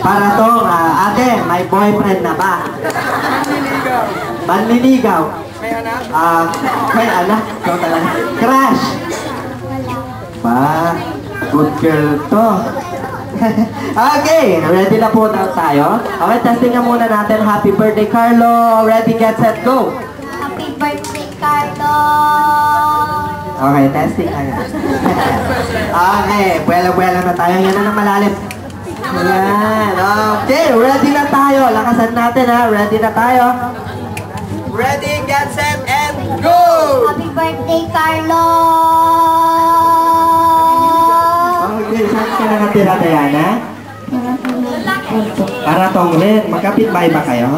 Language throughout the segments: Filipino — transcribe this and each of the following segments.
Para to, ah, ate, may boyfriend na ba? Manliligaw. May anak? Ah, may anak. Ikaw talaga. Crush. Pa, good girl to. okay, ready na po na tayo. Okay, testing na muna natin. Happy birthday, Carlo. Ready, get, set, go. Happy birthday, Carlo! Okay, testing na yan. okay, buwela-buwela na tayo. Yan na ng malalim. Yan. Okay, ready na tayo. Lakasan natin ha. Ready na tayo. Ready, get set, and go! Happy birthday, Carlo! Okay, saan ka nakatira, Diana? Paratong rin. Magkapit-bahay ba kayo?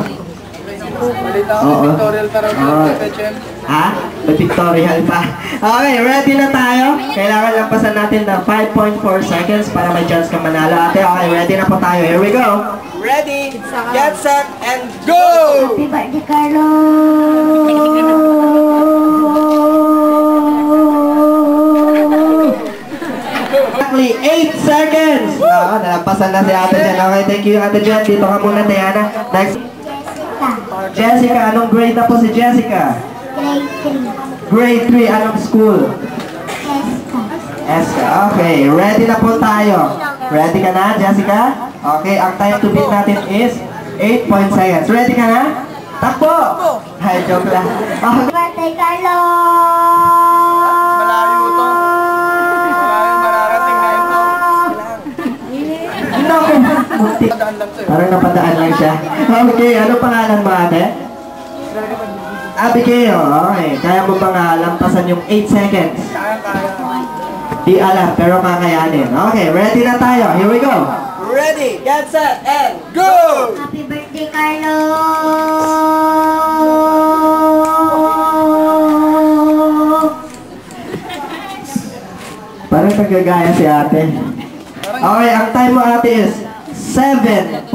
Balita ko, Oo. Victorial Tarot Oo. Ha? May pictorial pa. Okay, ready na tayo. Kailangan lang pasan natin ng 5.4 seconds para may chance ka manalo. Ate, okay, ready na po tayo. Here we go. Ready, get set, and go! Happy birthday, Carlo! Exactly 8 seconds! Oo, nalampasan na si Ate Jen. Okay, thank you Ate Jen. Dito ka muna, Diana. Next, Jessica, Jessica. Anong grade na po si Jessica? Grade 3. Grade 3. Anong school? Jessica, Eska. Okay, ready na po tayo. Ready ka na, Jessica? Okay, ang time to beat natin is 8 point seconds. Ready ka na? Takbo! Ay, joke lang. Okay. Happy birthday, Carlo! Malayo to. Malayo mararating na ito. Naku, muntik. Daan lang to eh. Parang napadaan lang siya. Okay, ano pangalan mo ate? Abigail, okay. Kaya mo bang ah, lampasan yung 8 seconds? Kaya, kaya. Di alam, pero kakayanin. Okay, ready na tayo. Here we go. Ready, get set, and go! Happy birthday, Carlo! Parang nagagaya si ate. Okay, ang time mo ate is 7.4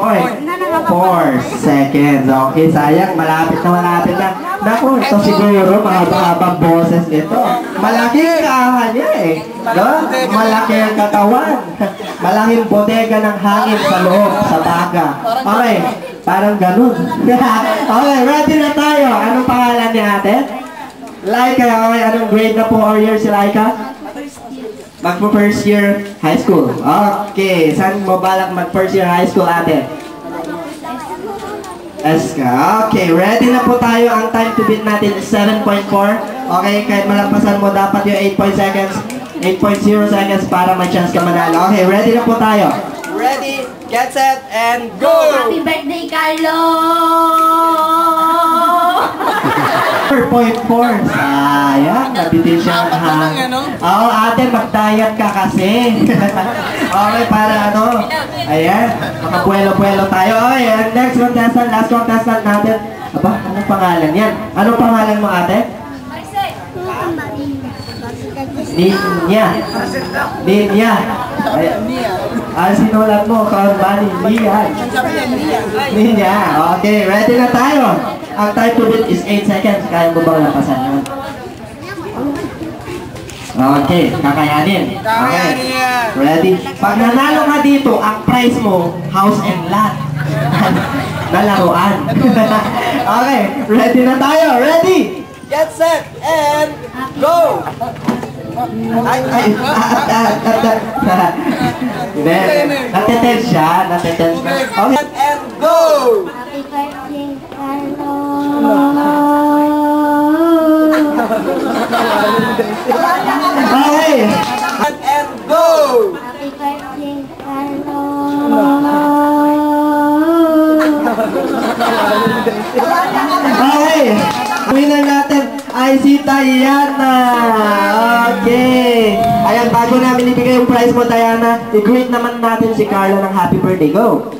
seconds. Okay, sayang. Malapit na malapit na. Naku, ito siguro mahaba-habang boses nito. Malaki ang kahan niya eh. No? Malaki ang katawan. Malaking bodega ng hangin sa loob, sa baka. Okay, parang ganun. okay, ready na tayo. Anong pangalan ni ate? Laika, okay. Anong grade na po or year si Laika? Magpo first year high school. Okay, saan mo balak mag first year high school ate? Eska. Okay, ready na po tayo. Ang time to beat natin is 7.4. Okay, kahit malampasan mo dapat yung 8 point seconds, 8.0 seconds para may chance ka manalo. Okay, ready na po tayo. Ready, get set, and go! Happy birthday, Carlo! 4.4. Sayang, nabitin siya Apat na lang, ano? Oo, ate, mag-diet ka kasi. okay, para ano. Ayan, makabuelo-buelo tayo. Okay, and next contestant, last contestant natin. Aba, anong pangalan yan? Anong pangalan mo, ate? Ninya. Ninya. Ah, sinulat mo, Kaun Bani, Lian. Ninya. Okay, ready na tayo. Ang time to beat is 8 seconds. Kaya mo ba lapasan yun? Okay, kakayanin. Okay. Ready? Pag nanalo ka dito, ang prize mo, house and lot. na laruan. okay, ready na tayo. Ready? Get set, and go! Ay, ay, at, at, at, at. Natetense siya, natetense. Okay. And go! Okay. And go! Happy birthday, Carlo! Okay. Winner natin ay si Diana. Okay. Ayan, bago namin ibigay yung prize mo, Diana, i-greet naman natin si Carla ng happy birthday. Go.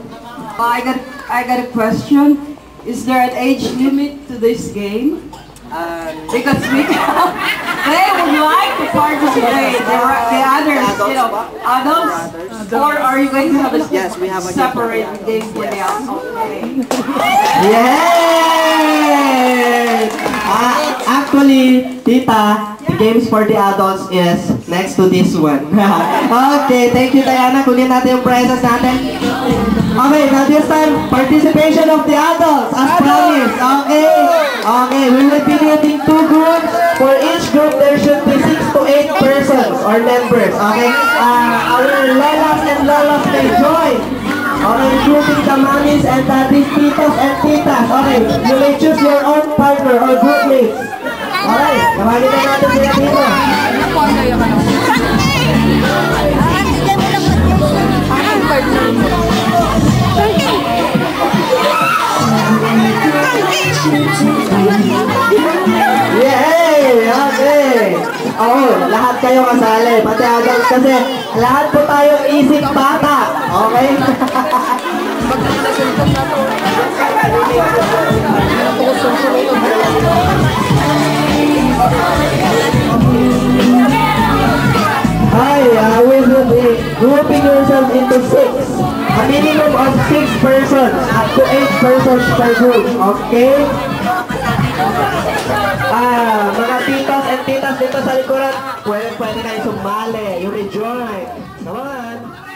I got I got a question. Is there an age limit to this game? Because we they would like to participate. The, the others, you know, adults, or are you going to have a Yes, we have a game for the separate game for the adults? Okay. Yay! Ah, actually, tita, the games for the adults is next to this one. okay, thank you Diana. Kunin natin yung prizes natin. Okay, now this time, participation of the adults, as promised. Okay, okay, we will be needing two groups. For each group, there should be six to eight persons or members. Okay, uh, our lolas and lolas may join. Okay, including the mommies and daddies, titos and titas. Okay, you may choose your own partner or group mates. Okay, na natin sila dito. Yay! Okay! Oo, lahat kayo kasali, pati adults kasi lahat po tayo isip bata. Okay? Hi, uh, we will be grouping yourself into six. Persons per group. Okay? Ah, mga titos and titas dito sa likuran, pwede, pwede kayo sumali. You may join. Come on.